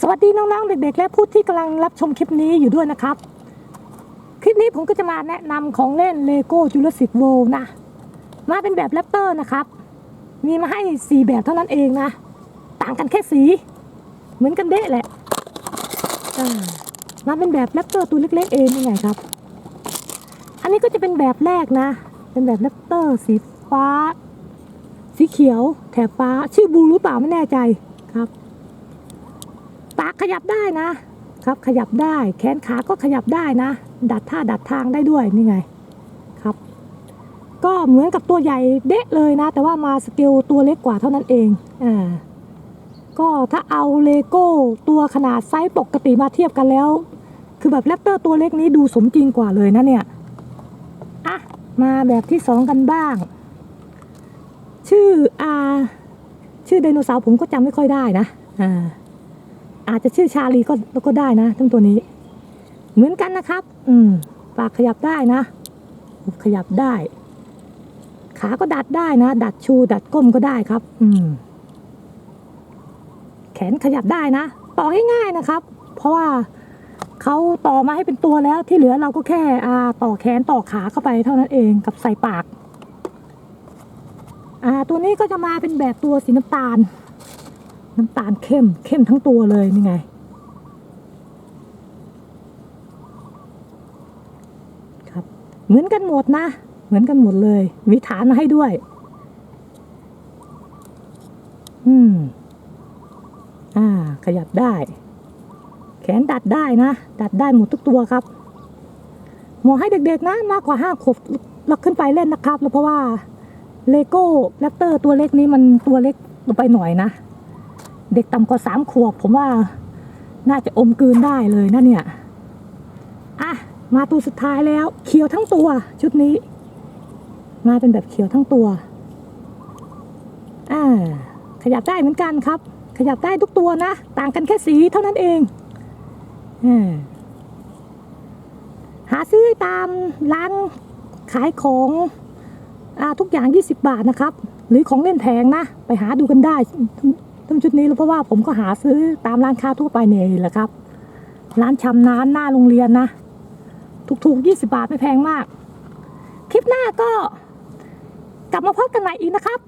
สวัสดีน้องๆเด็ก ๆ และผู้ที่กำลังรับชมคลิปนี้อยู่ด้วยนะครับ คลิปนี้ผมก็จะมาแนะนำของเล่น LEGO Jurassic World นะ มาเป็นแบบแรปเตอร์นะครับ มีมาให้ 4 แบบเท่านั้นเองนะ ต่างกันแค่สี เหมือนกันเดะแหละมาเป็นแบบแรปเตอร์ตัวเล็กๆเองนี่ไงครับ อันนี้ก็จะเป็นแบบแรกนะ เป็นแบบแรปเตอร์สีฟ้า สีเขียว แถบฟ้า ชื่อบูหรือเปล่าไม่แน่ใจครับ ปากขยับได้นะ ครับขยับได้ แขนขาก็ขยับได้นะ ดัดท่าดัดทางได้ด้วยนี่ไงครับ ก็เหมือนกับตัวใหญ่เดะเลยนะ แต่ว่ามาสเกลตัวเล็กกว่าเท่านั้นเองอ่าก็ถ้าเอาเลโก้ตัวขนาดไซส์ปกติมาเทียบกันแล้ว คือแบบแรปเตอร์ตัวเล็กนี้ดูสมจริงกว่าเลยนะเนี่ยอะมาแบบที่สองกันบ้าง ชื่ออาชื่อไดโนเสาร์ผมก็จำไม่ค่อยได้นะอ่า อาจจะชื่อชาลีก็ก็ได้นะทั้งตัวนี้ เหมือนกันนะครับ อืม ปากขยับได้นะ ขยับได้ ขาก็ดัดได้นะ ดัดชู ดัดก้มก็ได้ครับ อืม แขนขยับได้นะ ต่อง่ายๆนะครับ เพราะว่าเขาต่อมาให้เป็นตัวแล้วที่เหลือเราก็แค่อ่าต่อแขนต่อขาเข้าไปเท่านั้นเองกับใส่ปาก อ่า ตัวนี้ก็จะมาเป็นแบบตัวสีน้ำตาล น้ำตาลเข้ม เข้มทั้งตัวเลยนี่ไง ครับ เหมือนกันหมดนะ เหมือนกันหมดเลย มีฐานมาให้ด้วย อืม อ่า ขยับได้ แขนดัดได้นะ ดัดได้หมดทุกตัวครับหมาะให้เด็กๆนะมากกว่าห้าขวบแล้วขึ้นไปเล่นนะครับ แล้วเพราะว่าเลโก้แรปเตอร์ตัวเล็กนี้มันตัวเล็กลงไปหน่อยนะ เด็กต่ำกว่าสามขวบ ผมว่าน่าจะอมกืนได้เลยนะเนี่ย อะ มาตัวสุดท้ายแล้ว เขียวทั้งตัว ชุดนี้ มาเป็นแบบเขียวทั้งตัว อ่า ขยับได้เหมือนกันครับ ขยับได้ทุกตัวนะ ต่างกันแค่สีเท่านั้นเองอ่าหาซื้อตามร้านขายของอ่าทุกอย่าง 20 บาทนะครับ หรือของเล่นแพงนะ ไปหาดูกันได้ ทั้งชุดนี้เพราะว่าผมก็หาซื้อตามร้านค้าทั่วไปเนี่ยแหละครับ ร้านชำน้านหน้าโรงเรียนนะ ถูกๆ20 บาทไม่แพงมาก คลิปหน้าก็ กลับมาพบกันใหม่อีกนะครับ